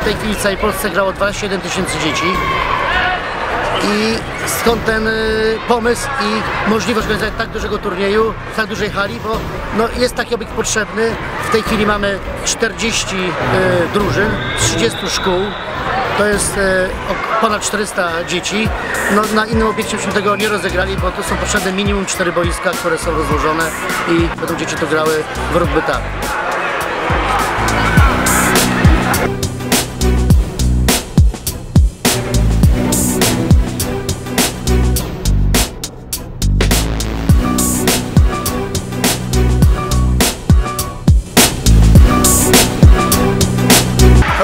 W tej chwili w całej Polsce grało 27 tysięcy dzieci. I skąd ten y, pomysł i możliwość organizowania tak dużego turnieju, w tak dużej hali, bo no, jest taki obiekt potrzebny. W tej chwili mamy 40 y, drużyn, 30 szkół. To jest y, ponad 400 dzieci. No, na innym obiekcie byśmy tego nie rozegrali, bo to są potrzebne minimum 4 boiska, które są rozłożone i będą dzieci tu grały w rugby tak.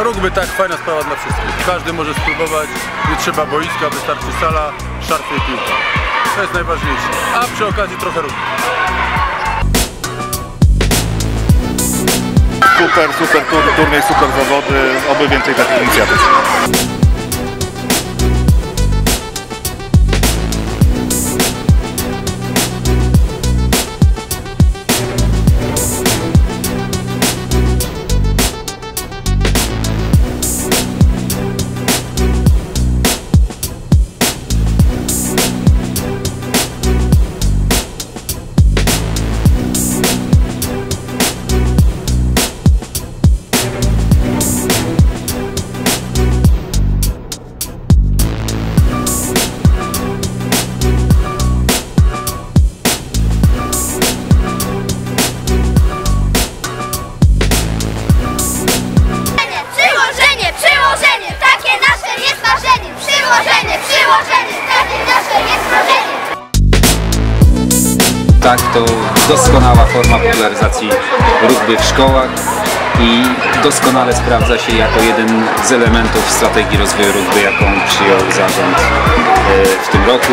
Rugby tak, fajna sprawa dla wszystkich. Każdy może spróbować, nie trzeba boiska, wystarczy sala, szarfy i piłka. To jest najważniejsze. A przy okazji trochę rugby. Super, super tur, turniej, super zawody, oby więcej takich inicjatyw. Tak, to doskonała forma popularyzacji rugby w szkołach i doskonale sprawdza się jako jeden z elementów strategii rozwoju rugby, jaką przyjął zarząd e, w tym roku.